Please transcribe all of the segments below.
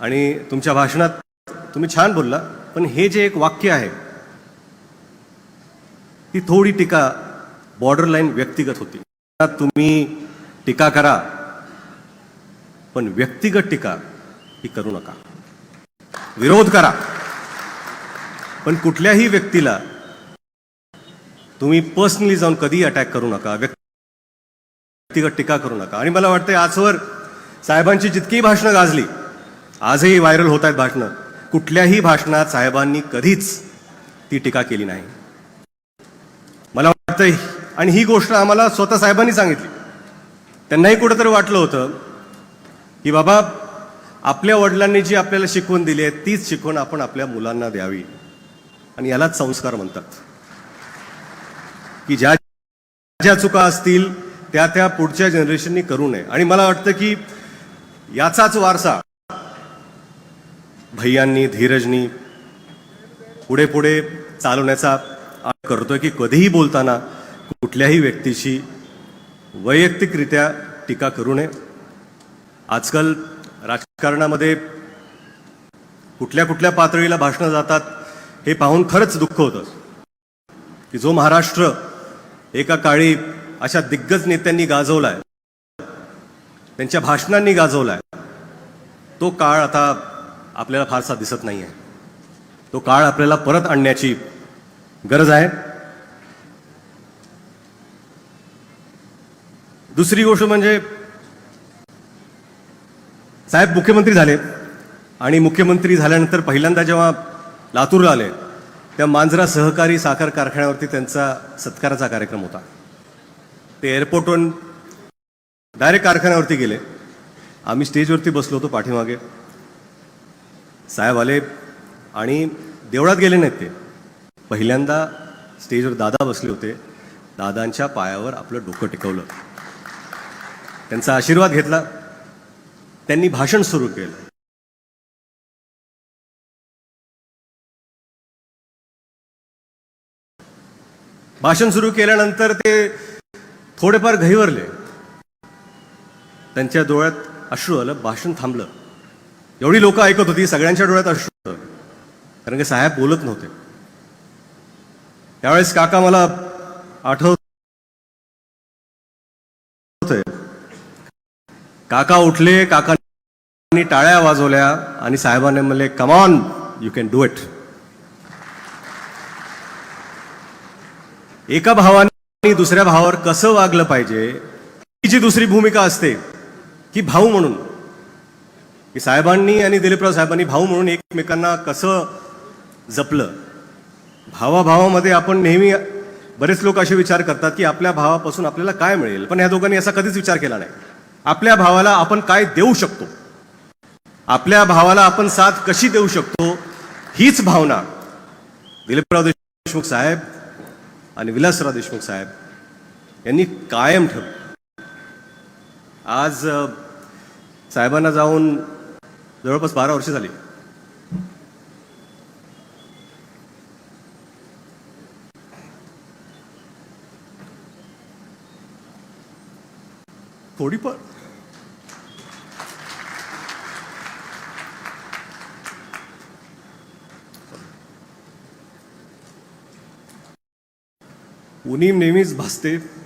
आणि तुमच्या भाषणात तुम्ही छान बोलला पण हे जे एक वाक्य आहे ती थोडी टीका बॉर्डर लाईन व्यक्तिगत होती. तुम्ही टीका करा पण व्यक्तिगत टीका ही करू नका. विरोध करा. पण कुठल्याही व्यक्तीला तुम्ही पर्सनली जाऊन कधी अटॅक करू नका व्यक्तिगत टीका करू नका. आणि मला वाटतं आजवर साहेबांची जितकीही भाषणं गाजली आजही व्हायरल होत आहेत भाषणं. कुठल्याही भाषणात साहेबांनी कधीच ती टीका केली नाही. मला वाटतं आणि ही गोष्ट आम्हाला स्वतः साहेबांनी सांगितली. त्यांनाही कुठंतरी वाटलं होतं की बाबा आपल्या वडिलांनी जी आपल्याला शिकवण दिली आहे तीच शिकवण आपण आपल्या मुलांना द्यावी. आणि यालाच संस्कार म्हणतात. की ज्या ज्या चुका असतील त्या त्या पुढच्या जनरेशननी करू नये. आणि मला वाटतं की याचाच वारसा भैयांनी धीरजनी पुढे पुढे चालवण्याचा करतोय की कधीही बोलताना कुठल्याही व्यक्तीशी वैयक्तिकरित्या टीका करू नये. आजकाल राजकारणामध्ये कुठल्या कुठल्या पातळीला भाषणं जातात हे पाहून खरंच दुःख होतं. की जो महाराष्ट्र एका काळी अशा दिग्गज नेत्यांनी गाजवलाय त्यांच्या भाषणांनी गाजवलाय तो काळ आता आपल्याला फारसा दिसत नाही आहे तो काळ आपल्याला परत आणण्याची गरज आहे. दुसरी गोष्ट म्हणजे साहेब मुख्यमंत्री झाले आणि मुख्यमंत्री झाल्यानंतर पहिल्यांदा जेव्हा लातूरला आले त्या मांजरा सहकारी साखर कारखान्यावरती त्यांचा सत्काराचा कार्यक्रम होता. ते एअरपोर्टवरून डायरेक्ट कारखान्यावरती गेले. आम्ही स्टेजवरती बसलो होतो पाठीमागे. साहेब आले आणि देवळात गेले नाहीत ते. पहिल्यांदा स्टेजवर दादा बसले होते. दादांच्या पायावर आपलं डोकं टिकवलं. त्यांचा आशीर्वाद घेतला. त्यांनी भाषण सुरू केलं. भाषण सुरू केल्यानंतर ते थोडेफार घहीवरले त्यांच्या डोळ्यात अश्रू आलं भाषण थांबलं. एवढी लोक ऐकत होती सगळ्यांच्या डोळ्यात अश्रू कारण की साहेब बोलत नव्हते. त्यावेळेस काका मला आठवत काका उठले काकांनी टाळ्या वाजवल्या आणि साहेबांनी म्हणले come on you can do it एका भावाने दुसऱ्या भावावर कसं वागलं पाहिजे ही जी दुसरी भूमिका असते की भाऊ म्हणून की साहेबांनी आणि दिलीपराव साहेबांनी भाऊ म्हणून एकमेकांना कसं जपलं? भावाभावामध्ये आपण नेहमी बरेच लोक असे विचार करतात की आपल्या भावापासून आपल्याला काय मिळेल? पण ह्या दोघांनी असा कधीच विचार केला नाही. आपल्या भावाला आपण काय देऊ शकतो? आपल्या भावाला आपण साथ कशी देऊ शकतो? हीच भावना दिलीपराव देशमुख साहेब आणि विलासराव देशमुख साहेब यांनी कायम ठेव आज साहेबांना जाऊन जवळपास बारा वर्ष झाली. थोडी पण. उनीम नेहमीच भासते.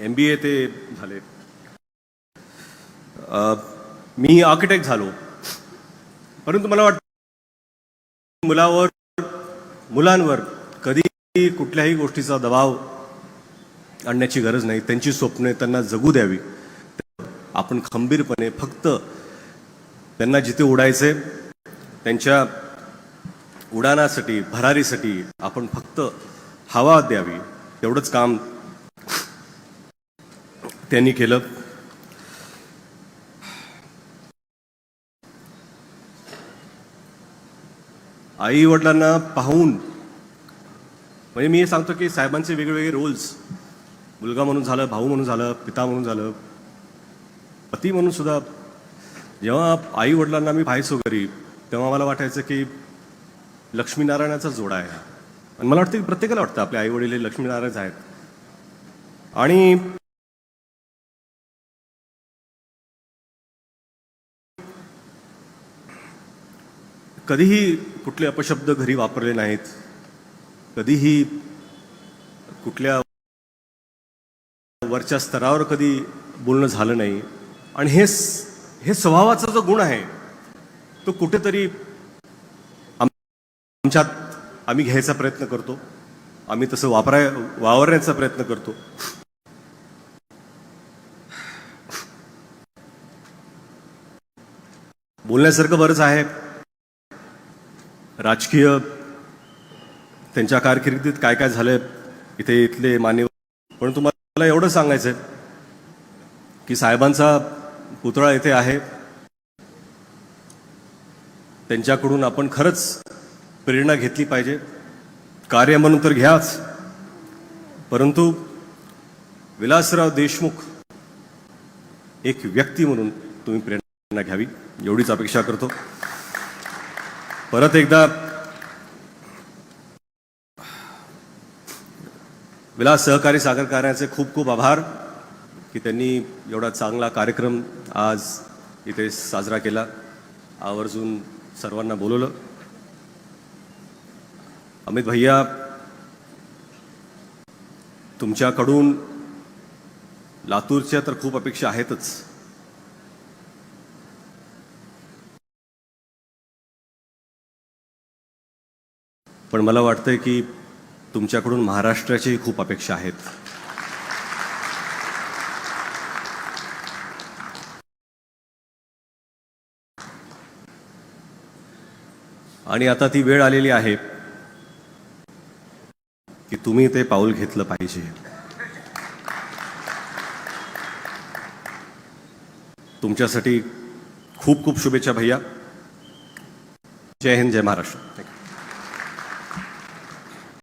एम बी ए ते झाले. मी आर्किटेक्ट झालो. परंतु मला वाटतं मुलावर मुलांवर कधी कुठल्याही गोष्टीचा दबाव आणण्याची गरज नाही. त्यांची स्वप्ने त्यांना जगू द्यावी. आपण खंबीरपणे फक्त त्यांना जिथे उडायचे त्यांच्या उडाणासाठी भरारीसाठी आपण फक्त हवा द्यावी. तेवढंच काम त्यांनी केलं. आई वडिलांना पाहून म्हणजे मी हे सांगतो की साहेबांचे वेगवेगळे रोल्स मुलगा म्हणून झालं भाऊ म्हणून झालं पिता म्हणून झालं पती म्हणून सुद्धा. जेव्हा आई वडिलांना मी पाहायचो घरी तेव्हा मला वाटायचं की लक्ष्मीनारायणाचा जोडा आहे आणि मला वाटतं की प्रत्येकाला वाटतं आपले आई वडील हे लक्ष्मीनारायणच आहेत. आणि कधीही कुठले अपशब्द घरी वापरले नाहीत. कधीही कुठल्या वरच्या स्तरावर कधी बोलणं झालं नाही. आणि हे हे स्वभावाचा जो गुण आहे तो कुठेतरी आमच्यात आम्ही घ्यायचा प्रयत्न करतो. आम्ही तसं वापराय वावरण्याचा प्रयत्न करतो. बोलण्यासारखं बरंच आहे. राजकीय त्यांच्या कारकिर्दीत काय काय झालंय इथे इथले मान्यवर. पण तुम्हाला एवढं सांगायचं आहे की साहेबांचा पुतळा इथे आहे. त्यांच्याकडून आपण खरंच प्रेरणा घेतली पाहिजे. कार्य म्हणून तर घ्याच. परंतु विलासराव देशमुख एक व्यक्ती म्हणून तुम्ही प्रेरणा घ्यावी एवढीच अपेक्षा करतो. परत एकदा. विलास सहकारी सागर कार्याचे खूप खूप आभार की त्यांनी एवढा चांगला कार्यक्रम आज इथे साजरा केला. आवर्जून सर्वांना बोलवलं. अमित भैया तुमच्याकडून लातूरच्या तर खूप अपेक्षा आहेतच. पण मला वाटतंय की तुमच्याकडून महाराष्ट्राची खूप अपेक्षा आहेत. आणि आता ती वेळ आलेली आहे की तुम्ही ते पाऊल घेतलं पाहिजे. तुमच्यासाठी खूप खूप शुभेच्छा भैया. जय हिंद जय महाराष्ट्र. Thank you